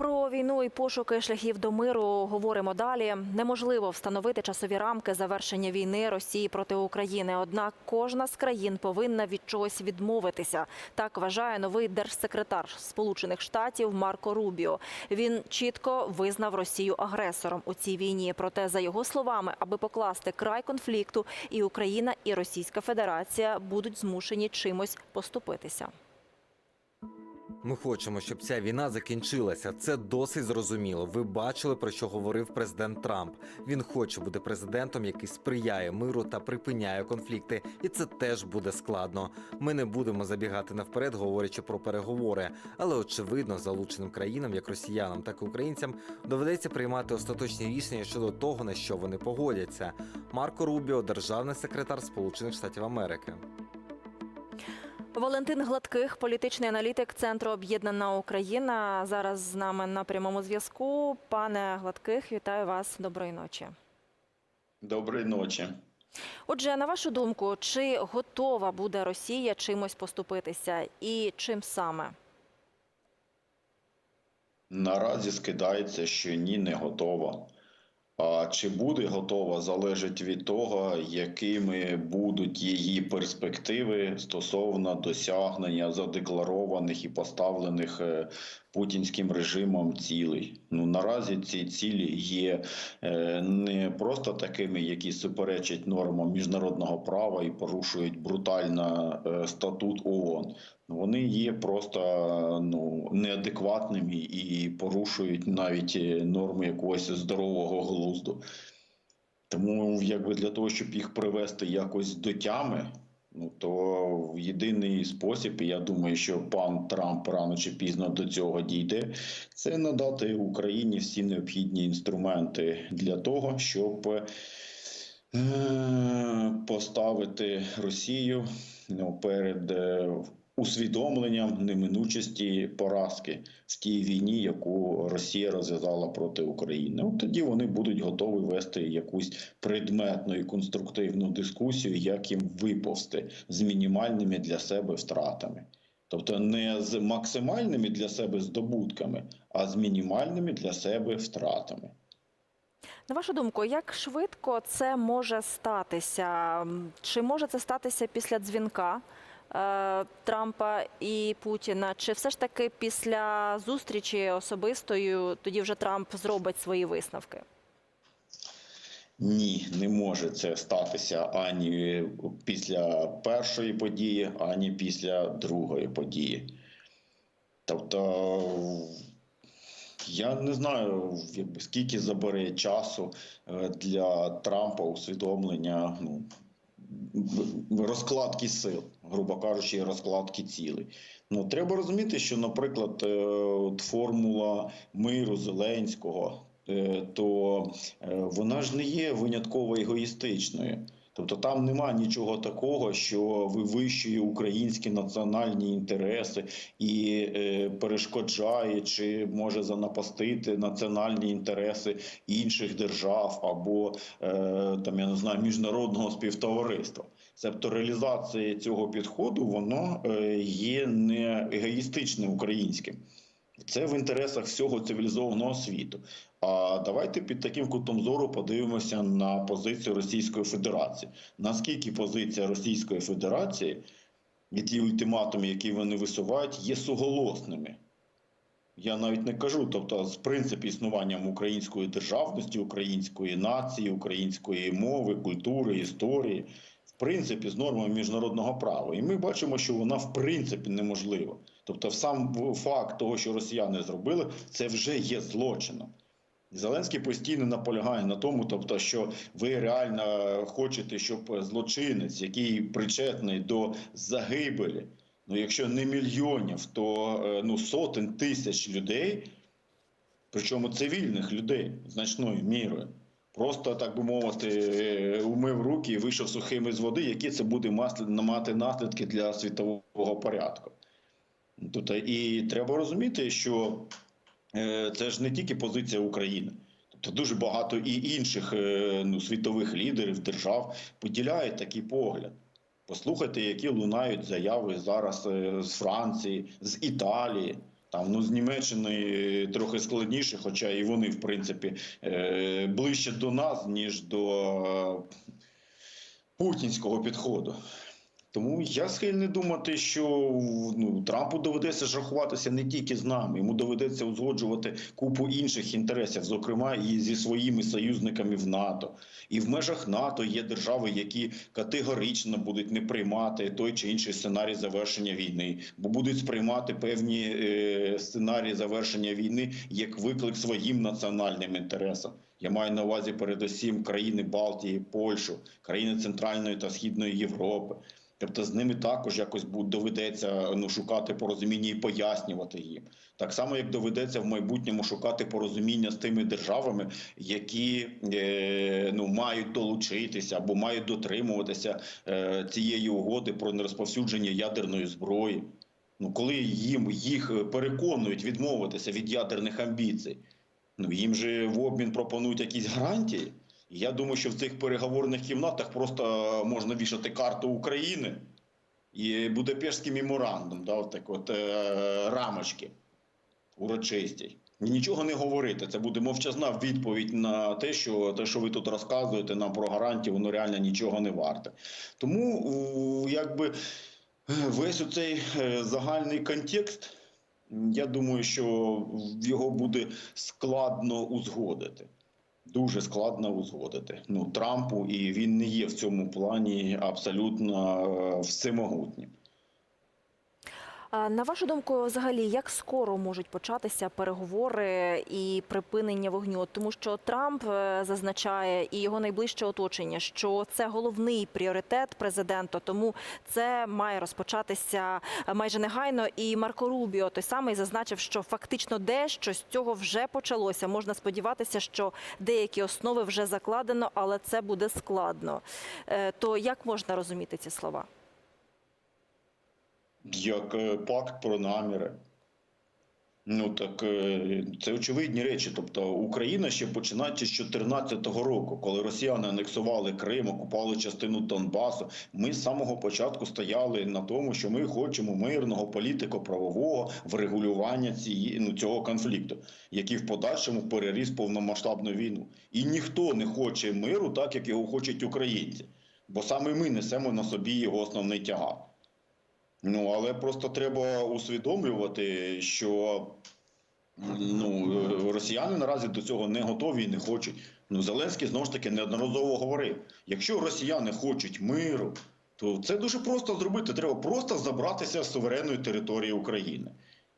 Про війну і пошуки шляхів до миру говоримо далі. Неможливо встановити часові рамки завершення війни Росії проти України. Однак кожна з країн повинна від чогось відмовитися. Так вважає новий держсекретар Сполучених Штатів Марко Рубіо. Він чітко визнав Росію агресором у цій війні. Проте, за його словами, аби покласти край конфлікту, і Україна, і Російська Федерація будуть змушені чимось поступитися. Ми хочемо, щоб ця війна закінчилася. Це досить зрозуміло. Ви бачили про що говорив президент Трамп. Він хоче бути президентом, який сприяє миру та припиняє конфлікти, і це теж буде складно. Ми не будемо забігати наперед, говорячи про переговори. Але очевидно, залученим країнам, як росіянам, так і українцям, доведеться приймати остаточні рішення щодо того, на що вони погодяться. Марко Рубіо, державний секретар Сполучених Штатів Америки. Валентин Гладких, політичний аналітик Центру Об'єднана Україна. Зараз з нами на прямому зв'язку. Пане Гладких, вітаю вас. Доброї ночі. Доброї ночі. Отже, на вашу думку, чи готова буде Росія чимось поступитися, і чим саме? Наразі скидається, що ні, не готова. А чи буде готова, залежить від того, якими будуть її перспективи стосовно досягнення задекларованих і поставлених е, путінським режимом цілей. Ну наразі ці цілі є е, не просто такими, які суперечать нормам міжнародного права і порушують брутально е, статут ООН. Вони є просто ну неадекватними і порушують навіть е, норми якогось здорового глузду. Тому, якби для того, щоб їх привести якось до тями, ну то єдиний спосіб, і я думаю, що пан Трамп рано чи пізно до цього дійде, це надати Україні всі необхідні інструменти для того, щоб е, поставити Росію ну, перед е, усвідомленням неминучості поразки в тій війні, яку Росія розв'язала проти України. От тоді вони будуть готові вести якусь предметну і конструктивну дискусію, як їм виповзти з мінімальними для себе втратами. Тобто не з максимальними для себе здобутками, а з мінімальними для себе втратами. На вашу думку, як швидко це може статися? Чи може це статися після дзвінка Трампа і Путіна? Чи все ж таки після зустрічі особистою тоді вже Трамп зробить свої висновки? Ні, не може це статися ані після першої події, ані після другої події. Тобто, я не знаю, скільки забере часу е, для Трампа усвідомлення ну, розкладки сил, грубо кажучи, розкладки цілей. Ну, треба розуміти, що, наприклад, е, от формула миру Зеленського, е, то е, вона ж не є винятково егоїстичною. Тобто там нема нічого такого, що вивищує українські національні інтереси і е, перешкоджає чи може занапастити національні інтереси інших держав або е, там я не знаю міжнародного співтовариства. Тобто реалізація цього підходу воно е, є не егоїстичним українським. Це в інтересах всього цивілізованого світу. А давайте під таким кутом зору подивимося на позицію Російської Федерації. Наскільки позиція Російської Федерації і ті ультиматуми, які вони висувають, є суголосними? Я навіть не кажу, тобто, з принципу існуванням української державності, української нації, української мови, культури, історії, принципі, з нормами міжнародного права. І ми бачимо, що вона в принципі неможлива. Тобто, сам факт того, що росіяни зробили, це вже є злочином. Зеленський постійно наполягає на тому, тобто, що ви реально хочете, щоб злочинець, який причетний до загибелі, ну якщо не мільйонів, то е, ну сотень тисяч людей, причому цивільних людей значною мірою, просто так би мовити, е, умив руки і вийшов сухими з води, які це буде мати наслідки для світового порядку. Тобто, і треба розуміти, що е, це ж не тільки позиція України. Тобто дуже багато і інших е, ну, світових лідерів держав поділяють такий погляд. Послухайте, які лунають заяви зараз е, з Франції, з Італії. Там ну з Німеччини трохи складніше, хоча і вони, в принципі, е, ближче до нас, ніж до е, путінського підходу. Тому я схильний думати, що ну, Трампу доведеться жахуватися не тільки з нами, йому доведеться узгоджувати купу інших інтересів, зокрема і зі своїми союзниками в НАТО. І в межах НАТО є держави, які категорично будуть не приймати той чи інший сценарій завершення війни, бо будуть сприймати певні е, сценарії завершення війни як виклик своїм національним інтересам. Я маю на увазі передусім країни Балтії, Польщу, країни Центральної та Східної Європи. Тобто з ними також якось доведеться ну, шукати порозуміння і пояснювати їм. Так само, як доведеться в майбутньому шукати порозуміння з тими державами, які е, ну, мають долучитися або мають дотримуватися е, цієї угоди про нерозповсюдження ядерної зброї. Ну, коли їм їх переконують відмовитися від ядерних амбіцій, ну їм же в обмін пропонують якісь гарантії. Я думаю, що в цих переговорних кімнатах просто можна вішати карту України і Будапештський меморандум, да, от так от, е, рамочки урочисті. Нічого не говорити. Це буде мовчазна відповідь на те, що те, що ви тут розказуєте нам про гарантії, воно реально нічого не варте. Тому якби е, весь оцей е, загальний контекст, я думаю, що його буде складно узгодити. Дуже складно узгодити. Ну, Трампу, і він не є в цьому плані абсолютно е, всемогутнім. На вашу думку, взагалі, як скоро можуть початися переговори і припинення вогню? Тому що Трамп е, зазначає і його найближче оточення, що це головний пріоритет президента, тому це має розпочатися е, майже негайно. І Марко Рубіо той самий зазначив, що фактично дещо з цього вже почалося. Можна сподіватися, що деякі основи вже закладено, але це буде складно. Е, То як можна розуміти ці слова? Як е, пакт про наміри. Ну так е, це очевидні речі. Тобто Україна ще починаючи з 2014 року, коли росіяни анексували Крим, окупали частину Донбасу. Ми з самого початку стояли на тому, що ми хочемо мирного політико-правового врегулювання цієї ну, цього конфлікту, який в подальшому переріс повномасштабну війну. І ніхто не хоче миру, так як його хочуть українці, бо саме ми несемо на собі його основний тягар. Ну, але просто треба усвідомлювати, що ну, росіяни наразі до цього не готові і не хочуть. Ну, Зеленський знову ж таки неодноразово говорив: якщо росіяни хочуть миру, то це дуже просто зробити. Треба просто забратися з суверенної території України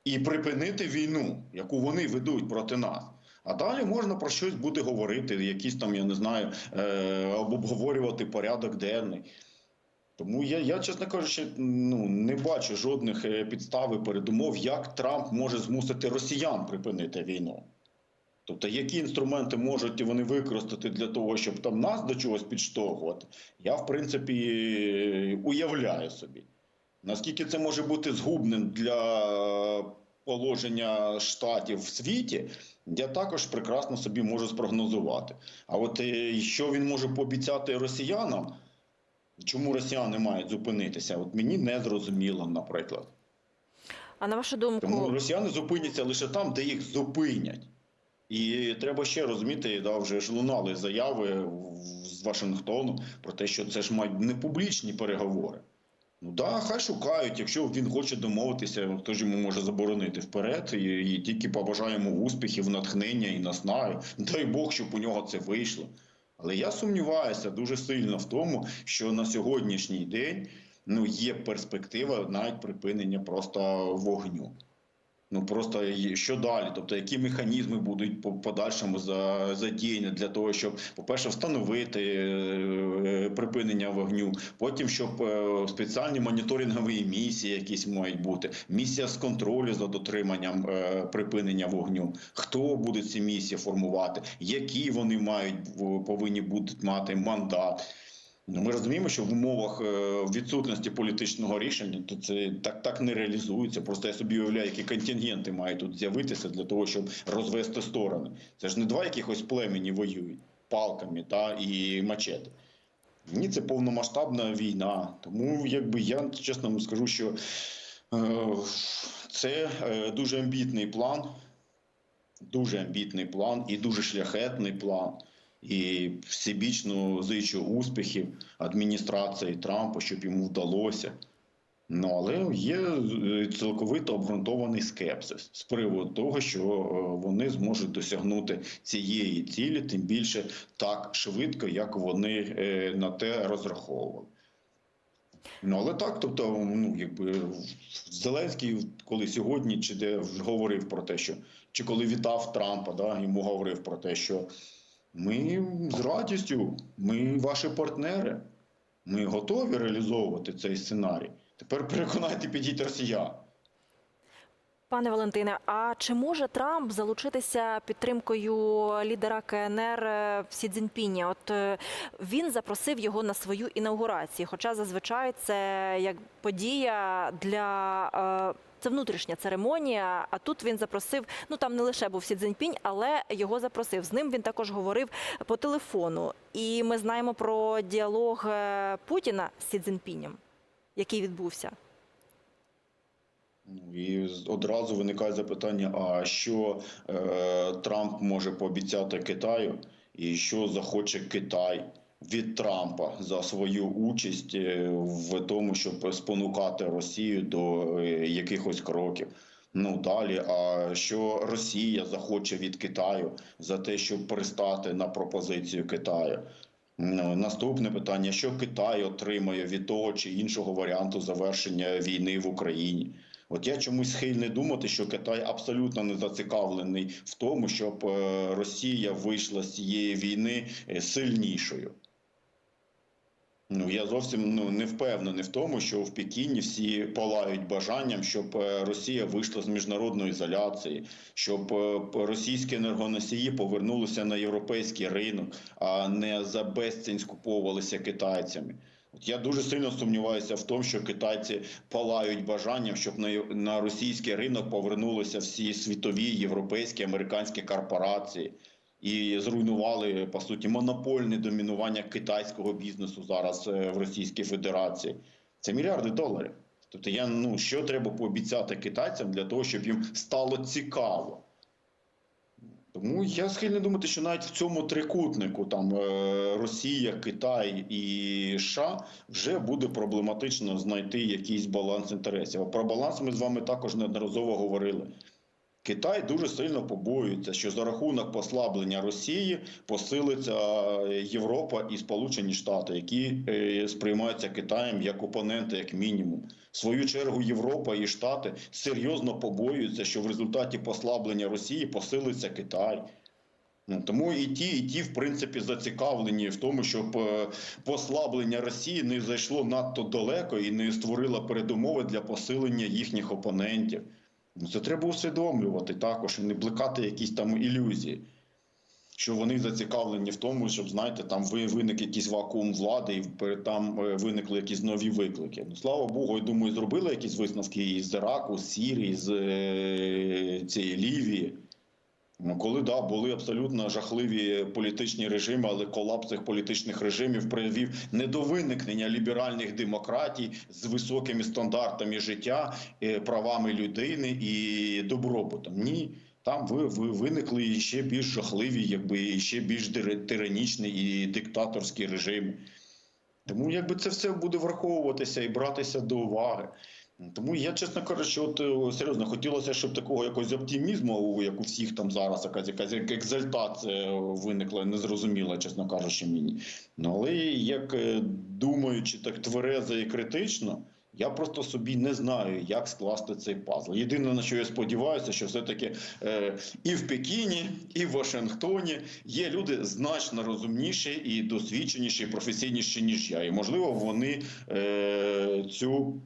і припинити війну, яку вони ведуть проти нас. А далі можна про щось буде говорити, якісь там, я не знаю, е, обговорювати порядок денний. Тому я, я чесно кажучи, ну не бачу жодних е, підстав і передумов, як Трамп може змусити росіян припинити війну. Тобто, які інструменти можуть вони використати для того, щоб там нас до чогось підштовхувати, я в принципі уявляю собі. Наскільки це може бути згубним для положення штатів в світі, я також прекрасно собі можу спрогнозувати. А от е, що він може пообіцяти росіянам? Чому росіяни мають зупинитися? От мені не зрозуміло, наприклад. А на вашу думку, Тому росіяни зупиняться лише там, де їх зупинять. І треба ще розуміти, да, вже ж лунали заяви з Вашингтону про те, що це ж мають не публічні переговори. Ну да, хай шукають, якщо він хоче домовитися, хто ж йому може заборонити вперед, і, і тільки побажаємо успіхів, натхнення і наснаги. Дай Бог, щоб у нього це вийшло. Але я сумніваюся дуже сильно в тому, що на сьогоднішній день ну, є перспектива навіть припинення просто вогню. Ну просто що далі? Тобто, які механізми будуть по подальшому за- задіяні для того, щоб, по-перше, встановити е, припинення вогню, потім щоб е, спеціальні моніторингові місії якісь мають бути, місія з контролю за дотриманням е, припинення вогню. Хто буде ці місії формувати, які вони мають повинні будуть мати мандат. Ну, Ми розуміємо, що в умовах е, відсутності політичного рішення то це так, так не реалізується. Просто я собі уявляю, які контингенти мають тут з'явитися для того, щоб розвести сторони. Це ж не два якихось племені воюють палками та і мачети. Ні, це повномасштабна війна. Тому якби я чесно вам скажу, що е, це е, дуже амбітний план, дуже амбітний план і дуже шляхетний план. І всебічно зичу успіхів адміністрації Трампа, щоб йому вдалося. Ну, але є е, цілковито обґрунтований скепсис з приводу того, що е, вони зможуть досягнути цієї цілі, тим більше так швидко, як вони е, на те розраховували. Ну, але так, тобто, ну, якби Зеленський, коли сьогодні чи де говорив про те, що чи коли вітав Трампа, да, йому говорив про те, що ми з радістю, ми ваші партнери, ми готові реалізовувати цей сценарій. Тепер переконайте, підіть росіян. Пане Валентине, а чи може Трамп залучитися підтримкою лідера КНР е, Сі Цзіньпіня? От е, він запросив його на свою інаугурацію, хоча зазвичай це як подія для. е, Це внутрішня церемонія. А тут він запросив. Ну там не лише був Сі Цзіньпінь, але його запросив. З ним він також говорив по телефону. І ми знаємо про діалог Путіна з Сі Цзіньпінем, який відбувся. І одразу виникає запитання: а що е, Трамп може пообіцяти Китаю, і що захоче Китай від Трампа за свою участь е, в тому, щоб спонукати Росію до е, якихось кроків? Ну далі, а що Росія захоче від Китаю за те, щоб пристати на пропозицію Китаю? Ну, Наступне питання: що Китай отримає від того чи іншого варіанту завершення війни в Україні? От я чомусь схильний думати, що Китай абсолютно не зацікавлений в тому, щоб е, Росія вийшла з цієї війни е, сильнішою. Ну, я зовсім ну, не впевнений в тому, що в Пекіні всі палають бажанням, щоб е, Росія вийшла з міжнародної ізоляції, щоб російські енергоносії повернулися на європейський ринок, а не за безцінь скуповувалися китайцями. Я дуже сильно сумніваюся в тому, що китайці палають бажанням, щоб на, на російський ринок повернулися всі світові європейські американські корпорації і зруйнували по суті монопольне домінування китайського бізнесу зараз е, в Російській Федерації. Це мільярди доларів. Тобто, я ну що треба пообіцяти китайцям для того, щоб їм стало цікаво. Тому я схильний думати, що навіть в цьому трикутнику там е, Росія, Китай і США вже буде проблематично знайти якийсь баланс інтересів. А про баланс ми з вами також неодноразово говорили. Китай дуже сильно побоюється, що за рахунок послаблення Росії посилиться е, Європа і Сполучені Штати, які е, сприймаються Китаєм як опоненти, як мінімум. В свою чергу Європа і Штати серйозно побоюються, що в результаті послаблення Росії посилиться Китай. Ну, тому і ті, і ті, в принципі, зацікавлені в тому, щоб е, послаблення Росії не зайшло надто далеко і не створило передумови для посилення їхніх опонентів. Ну, Це треба усвідомлювати також і не блекати якісь там ілюзії, що вони зацікавлені в тому, щоб, знаєте, там ви- виник якийсь вакуум влади, і там е, виникли якісь нові виклики. Ну, слава Богу, я думаю, зробили якісь висновки із Іраку, з Сірії, з е, цієї Лівії. Ну, Коли да, були абсолютно жахливі політичні режими, але колапс цих політичних режимів привів не до виникнення ліберальних демократій з високими стандартами життя, е, правами людини і добробутом. Ні, там ви, ви виникли ще більш жахливі, якби ще більш тиранічні і диктаторські режими. Тому якби це все буде враховуватися і братися до уваги. Тому я, чесно кажучи, от е, серйозно хотілося, щоб такого якогось оптимізму, як у всіх там зараз, якась якась екзальтація виникла, незрозуміла, чесно кажучи, мені. Ну але як е, думаючи так тверезо і критично, я просто собі не знаю, як скласти цей пазл. Єдине, на що я сподіваюся, що все-таки е, і в Пекіні, і в Вашингтоні є люди значно розумніші і досвідченіші, і професійніші, ніж я. І можливо, вони е, цю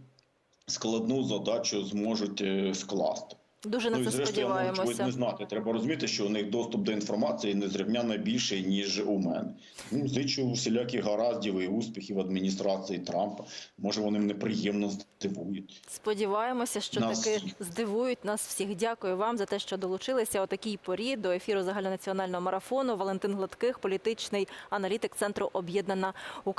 складну задачу зможуть е, скласти. Дуже на ну це зрештою, я можу не знати. Треба розуміти, що у них доступ до інформації незрівняно більший, ніж у мене. Ну, зичу всіляких гараздів і успіхів адміністрації Трампа. Може, вони мене приємно здивують. Сподіваємося, що Нас таки здивують нас всіх. Дякую вам за те, що долучилися о такій порі до ефіру загальнонаціонального марафону. Валентин Гладких, політичний аналітик центру Об'єднана Україна.